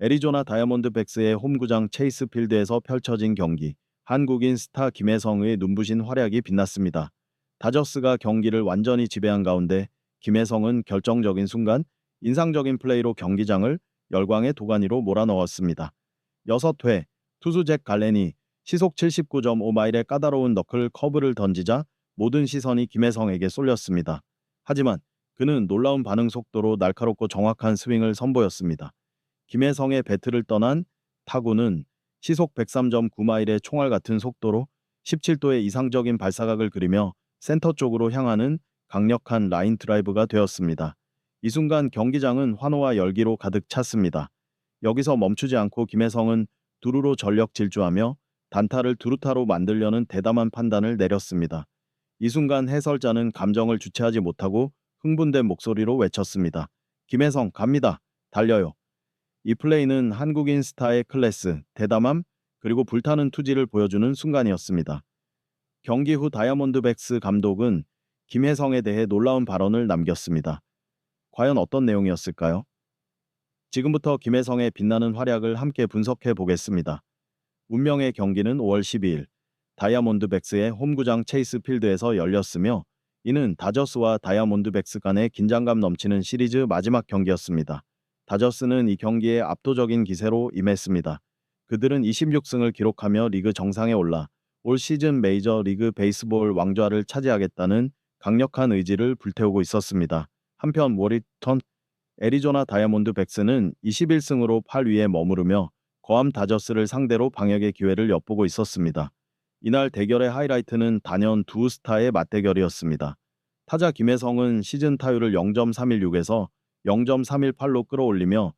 애리조나 다이아몬드백스의 홈구장 체이스 필드에서 펼쳐진 경기. 한국인 스타 김혜성의 눈부신 활약이 빛났습니다. 다저스가 경기를 완전히 지배한 가운데 김혜성은 결정적인 순간 인상적인 플레이로 경기장을 열광의 도가니로 몰아넣었습니다. 6회 투수 잭 갈렌이 시속 79.5마일의 까다로운 너클 커브를 던지자 모든 시선이 김혜성에게 쏠렸습니다. 하지만 그는 놀라운 반응 속도로 날카롭고 정확한 스윙을 선보였습니다. 김혜성의 배트를 떠난 타구는 시속 103.9마일의 총알 같은 속도로 17도의 이상적인 발사각을 그리며 센터 쪽으로 향하는 강력한 라인 드라이브가 되었습니다. 이 순간 경기장은 환호와 열기로 가득 찼습니다. 여기서 멈추지 않고 김혜성은 두루로 전력 질주하며 단타를 두루타로 만들려는 대담한 판단을 내렸습니다. 이 순간 해설자는 감정을 주체하지 못하고 흥분된 목소리로 외쳤습니다. 김혜성 갑니다. 달려요. 이 플레이는 한국인 스타의 클래스, 대담함, 그리고 불타는 투지를 보여주는 순간이었습니다. 경기 후 다이아몬드백스 감독은 김혜성에 대해 놀라운 발언을 남겼습니다. 과연 어떤 내용이었을까요? 지금부터 김혜성의 빛나는 활약을 함께 분석해 보겠습니다. 운명의 경기는 5월 12일 다이아몬드백스의 홈구장 체이스 필드에서 열렸으며 이는 다저스와 다이아몬드백스 간의 긴장감 넘치는 시리즈 마지막 경기였습니다. 다저스는 이 경기에 압도적인 기세로 임했습니다. 그들은 26승을 기록하며 리그 정상에 올라 올 시즌 메이저 리그 베이스볼 왕좌를 차지하겠다는 강력한 의지를 불태우고 있었습니다. 한편 워리턴 애리조나 다이아몬드 백스는 21승으로 8위에 머무르며 거함 다저스를 상대로 방역의 기회를 엿보고 있었습니다. 이날 대결의 하이라이트는 단연 두 스타의 맞대결이었습니다. 타자 김혜성은 시즌 타율을 0.316에서 0.318로 끌어올리며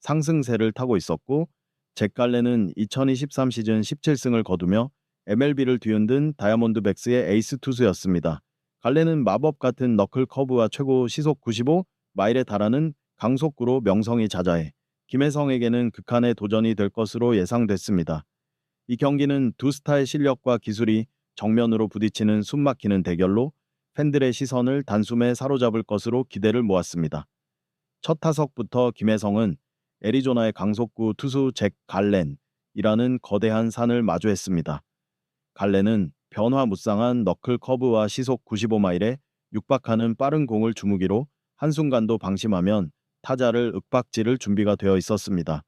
상승세를 타고 있었고 잭갈레는 2023 시즌 17승을 거두며 MLB를 뒤흔든 다이아몬드 백스의 에이스 투수였습니다. 갈레는 마법 같은 너클 커브와 최고 시속 95 마일에 달하는 강속구로 명성이 자자해 김혜성에게는 극한의 도전이 될 것으로 예상됐습니다. 이 경기는 두 스타의 실력과 기술이 정면으로 부딪히는 숨막히는 대결로 팬들의 시선을 단숨에 사로잡을 것으로 기대를 모았습니다. 첫 타석부터 김혜성은 애리조나의 강속구 투수 잭 갈렌이라는 거대한 산을 마주했습니다. 갈렌은 변화무쌍한 너클 커브와 시속 95마일에 육박하는 빠른 공을 주무기로 한순간도 방심하면 타자를 윽박지를 준비가 되어 있었습니다.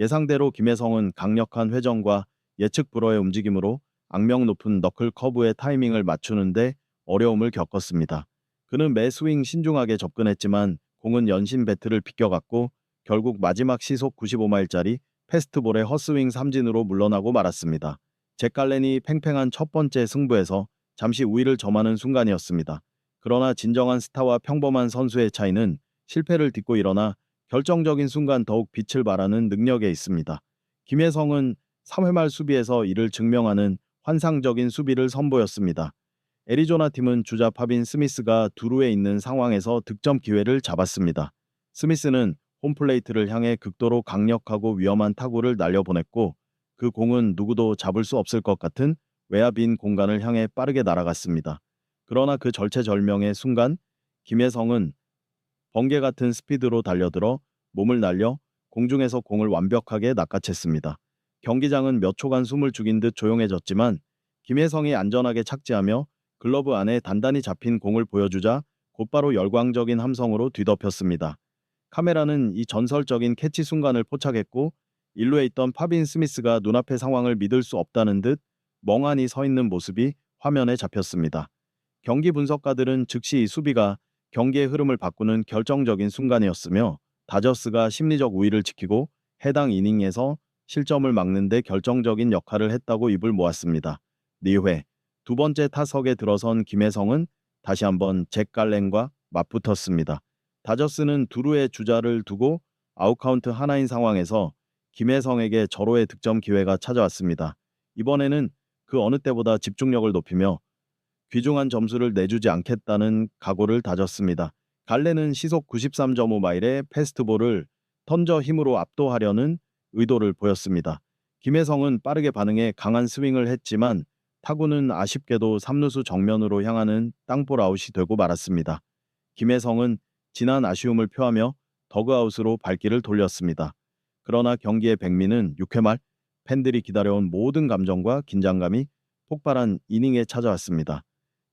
예상대로 김혜성은 강력한 회전과 예측 불허의 움직임으로 악명 높은 너클 커브의 타이밍을 맞추는데 어려움을 겪었습니다. 그는 매 스윙 신중하게 접근했지만 공은 연신 배트를 비껴갔고 결국 마지막 시속 95마일짜리 패스트볼의 헛스윙 삼진으로 물러나고 말았습니다. 잭갈렌이 팽팽한 첫 번째 승부에서 잠시 우위를 점하는 순간이었습니다. 그러나 진정한 스타와 평범한 선수의 차이는 실패를 딛고 일어나 결정적인 순간 더욱 빛을 발하는 능력에 있습니다. 김혜성은 3회 말 수비에서 이를 증명하는 환상적인 수비를 선보였습니다. 애리조나 팀은 주자 파빈 스미스가 두루에 있는 상황에서 득점 기회를 잡았습니다. 스미스는 홈플레이트를 향해 극도로 강력하고 위험한 타구를 날려보냈고 그 공은 누구도 잡을 수 없을 것 같은 외야 빈 공간을 향해 빠르게 날아갔습니다. 그러나 그 절체절명의 순간 김혜성은 번개 같은 스피드로 달려들어 몸을 날려 공중에서 공을 완벽하게 낚아챘습니다. 경기장은 몇 초간 숨을 죽인 듯 조용해졌지만 김혜성이 안전하게 착지하며 글러브 안에 단단히 잡힌 공을 보여주자 곧바로 열광적인 함성으로 뒤덮였습니다. 카메라는 이 전설적인 캐치 순간을 포착했고 일루에 있던 파빈 스미스가 눈앞의 상황을 믿을 수 없다는 듯 멍하니 서 있는 모습이 화면에 잡혔습니다. 경기 분석가들은 즉시 이 수비가 경기의 흐름을 바꾸는 결정적인 순간이었으며 다저스가 심리적 우위를 지키고 해당 이닝에서 실점을 막는 데 결정적인 역할을 했다고 입을 모았습니다. 4회 두 번째 타석에 들어선 김혜성은 다시 한번 잭 갈렌과 맞붙었습니다. 다저스는 두루의 주자를 두고 아웃카운트 하나인 상황에서 김혜성에게 절호의 득점 기회가 찾아왔습니다. 이번에는 그 어느 때보다 집중력을 높이며 귀중한 점수를 내주지 않겠다는 각오를 다졌습니다. 갈레는 시속 93.5마일의 패스트볼을 던져 힘으로 압도하려는 의도를 보였습니다. 김혜성은 빠르게 반응해 강한 스윙을 했지만 타구는 아쉽게도 3루수 정면으로 향하는 땅볼 아웃이 되고 말았습니다. 김혜성은 지난 아쉬움을 표하며 더그아웃으로 발길을 돌렸습니다. 그러나 경기의 백미는 6회 말 팬들이 기다려온 모든 감정과 긴장감이 폭발한 이닝에 찾아왔습니다.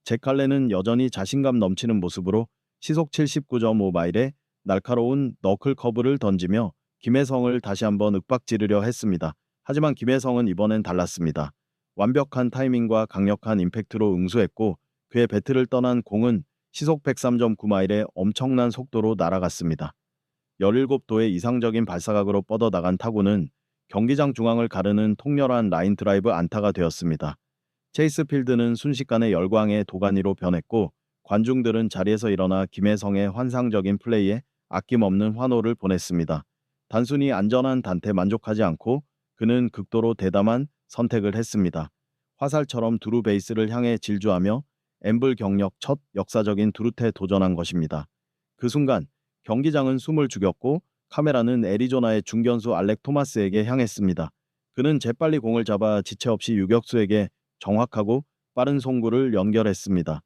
제칼레는 여전히 자신감 넘치는 모습으로 시속 79.5마일의 날카로운 너클 커브를 던지며 김혜성을 다시 한번 윽박지르려 했습니다. 하지만 김혜성은 이번엔 달랐습니다. 완벽한 타이밍과 강력한 임팩트로 응수했고 그의 배트를 떠난 공은 시속 103.9마일의 엄청난 속도로 날아갔습니다. 17도의 이상적인 발사각으로 뻗어나간 타구는 경기장 중앙을 가르는 통렬한 라인 드라이브 안타가 되었습니다. 체이스 필드는 순식간에 열광의 도가니로 변했고 관중들은 자리에서 일어나 김혜성의 환상적인 플레이에 아낌없는 환호를 보냈습니다. 단순히 안전한 단테 만족하지 않고 그는 극도로 대담한 선택을 했습니다. 화살처럼 두루 베이스를 향해 질주하며 엠블 경력 첫 역사적인 두루테 도전한 것입니다. 그 순간 경기장은 숨을 죽였고 카메라는 애리조나의 중견수 알렉 토마스에게 향했습니다. 그는 재빨리 공을 잡아 지체 없이 유격수에게 정확하고 빠른 송구를 연결했습니다.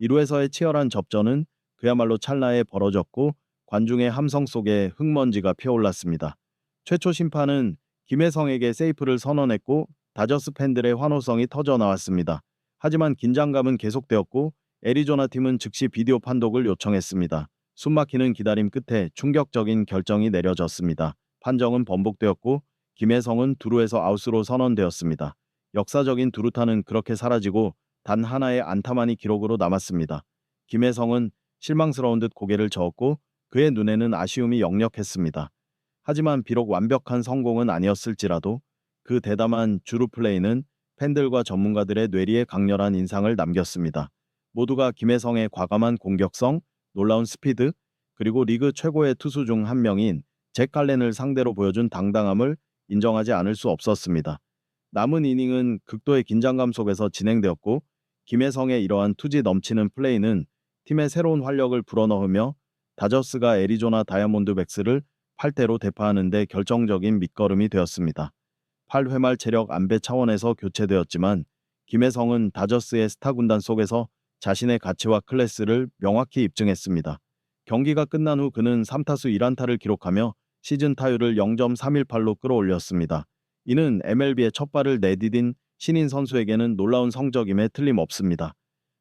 1루에서의 치열한 접전은 그야말로 찰나에 벌어졌고 관중의 함성 속에 흙먼지가 피어올랐습니다. 최초 심판은 김혜성에게 세이프를 선언했고 다저스 팬들의 환호성이 터져 나왔습니다. 하지만 긴장감은 계속되었고 애리조나 팀은 즉시 비디오 판독을 요청했습니다. 숨막히는 기다림 끝에 충격적인 결정이 내려졌습니다. 판정은 번복되었고 김혜성은 두루에서 아웃으로 선언되었습니다. 역사적인 두루타는 그렇게 사라지고 단 하나의 안타만이 기록으로 남았습니다. 김혜성은 실망스러운 듯 고개를 저었고 그의 눈에는 아쉬움이 역력했습니다. 하지만 비록 완벽한 성공은 아니었을지라도 그 대담한 주루 플레이는 팬들과 전문가들의 뇌리에 강렬한 인상을 남겼습니다. 모두가 김혜성의 과감한 공격성, 놀라운 스피드, 그리고 리그 최고의 투수 중 한 명인 잭 칼렌을 상대로 보여준 당당함을 인정하지 않을 수 없었습니다. 남은 이닝은 극도의 긴장감 속에서 진행되었고 김혜성의 이러한 투지 넘치는 플레이는 팀의 새로운 활력을 불어넣으며 다저스가 애리조나 다이아몬드 백스를 8대로 대파하는 데 결정적인 밑거름이 되었습니다. 8회 말 체력 안배 차원에서 교체되었지만 김혜성은 다저스의 스타 군단 속에서 자신의 가치와 클래스를 명확히 입증했습니다. 경기가 끝난 후 그는 3타수 1안타를 기록하며 시즌 타율을 0.318로 끌어올렸습니다. 이는 MLB의 첫 발을 내디딘 신인 선수에게는 놀라운 성적임에 틀림없습니다.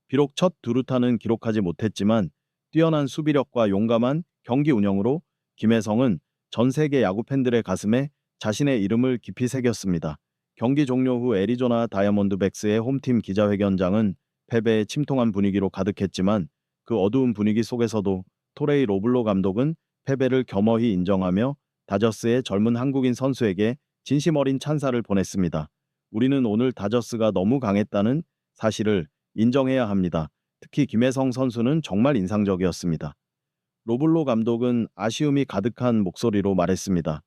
비록 첫 두루타는 기록하지 못했지만 뛰어난 수비력과 용감한 경기 운영으로 김혜성은 전 세계 야구 팬들의 가슴에 자신의 이름을 깊이 새겼습니다. 경기 종료 후 애리조나 다이아몬드백스의 홈팀 기자회견장은 패배에 침통한 분위기로 가득했지만 그 어두운 분위기 속에서도 토레이 로블로 감독은 패배를 겸허히 인정하며 다저스의 젊은 한국인 선수에게 진심 어린 찬사를 보냈습니다. 우리는 오늘 다저스가 너무 강했다는 사실을 인정해야 합니다. 특히 김혜성 선수는 정말 인상적이었습니다. 로블로 감독은 아쉬움이 가득한 목소리로 말했습니다.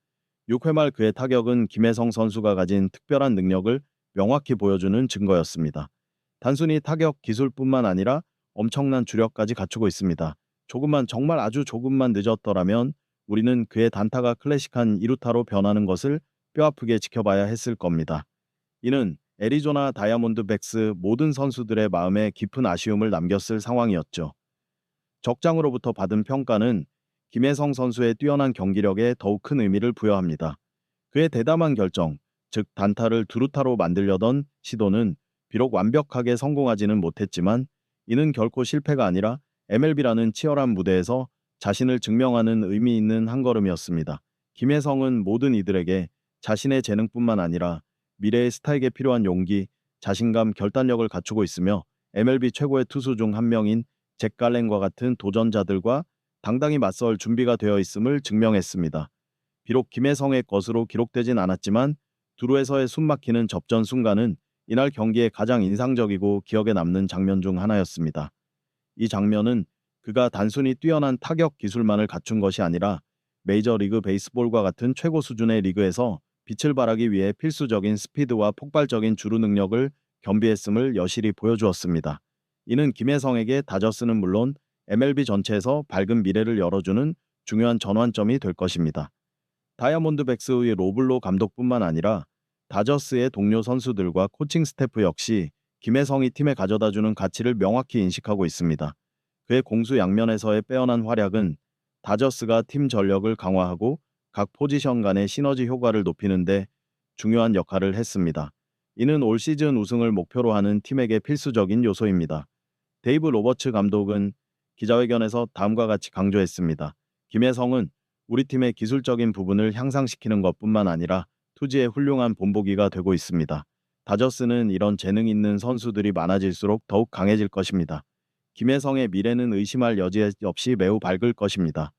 6회 말 그의 타격은 김혜성 선수가 가진 특별한 능력을 명확히 보여주는 증거였습니다. 단순히 타격 기술뿐만 아니라 엄청난 주력까지 갖추고 있습니다. 조금만 정말 아주 조금만 늦었더라면 우리는 그의 단타가 클래식한 이루타로 변하는 것을 뼈아프게 지켜봐야 했을 겁니다. 이는 애리조나 다이아몬드백스 모든 선수들의 마음에 깊은 아쉬움을 남겼을 상황이었죠. 적장으로부터 받은 평가는 김혜성 선수의 뛰어난 경기력에 더욱 큰 의미를 부여합니다. 그의 대담한 결정, 즉 단타를 두루타로 만들려던 시도는 비록 완벽하게 성공하지는 못했지만 이는 결코 실패가 아니라 MLB라는 치열한 무대에서 자신을 증명하는 의미 있는 한 걸음이었습니다. 김혜성은 모든 이들에게 자신의 재능뿐만 아니라 미래의 스타에게 필요한 용기, 자신감, 결단력을 갖추고 있으며 MLB 최고의 투수 중 한 명인 잭 갈렌과 같은 도전자들과 당당히 맞설 준비가 되어 있음을 증명했습니다. 비록 김혜성의 것으로 기록되진 않았지만 두루에서의 숨막히는 접전 순간은 이날 경기의 가장 인상적이고 기억에 남는 장면 중 하나였습니다. 이 장면은 그가 단순히 뛰어난 타격 기술만을 갖춘 것이 아니라 메이저리그 베이스볼과 같은 최고 수준의 리그에서 빛을 발하기 위해 필수적인 스피드와 폭발적인 주루 능력을 겸비했음을 여실히 보여주었습니다. 이는 김혜성에게 다저스는 물론 MLB 전체에서 밝은 미래를 열어주는 중요한 전환점이 될 것입니다. 다이아몬드 백스의 로블로 감독뿐만 아니라 다저스의 동료 선수들과 코칭 스태프 역시 김혜성이 팀에 가져다주는 가치를 명확히 인식하고 있습니다. 그의 공수 양면에서의 빼어난 활약은 다저스가 팀 전력을 강화하고 각 포지션 간의 시너지 효과를 높이는데 중요한 역할을 했습니다. 이는 올 시즌 우승을 목표로 하는 팀에게 필수적인 요소입니다. 데이브 로버츠 감독은 기자회견에서 다음과 같이 강조했습니다. 김혜성은 우리 팀의 기술적인 부분을 향상시키는 것뿐만 아니라 투지의 훌륭한 본보기가 되고 있습니다. 다저스는 이런 재능 있는 선수들이 많아질수록 더욱 강해질 것입니다. 김혜성의 미래는 의심할 여지 없이 매우 밝을 것입니다.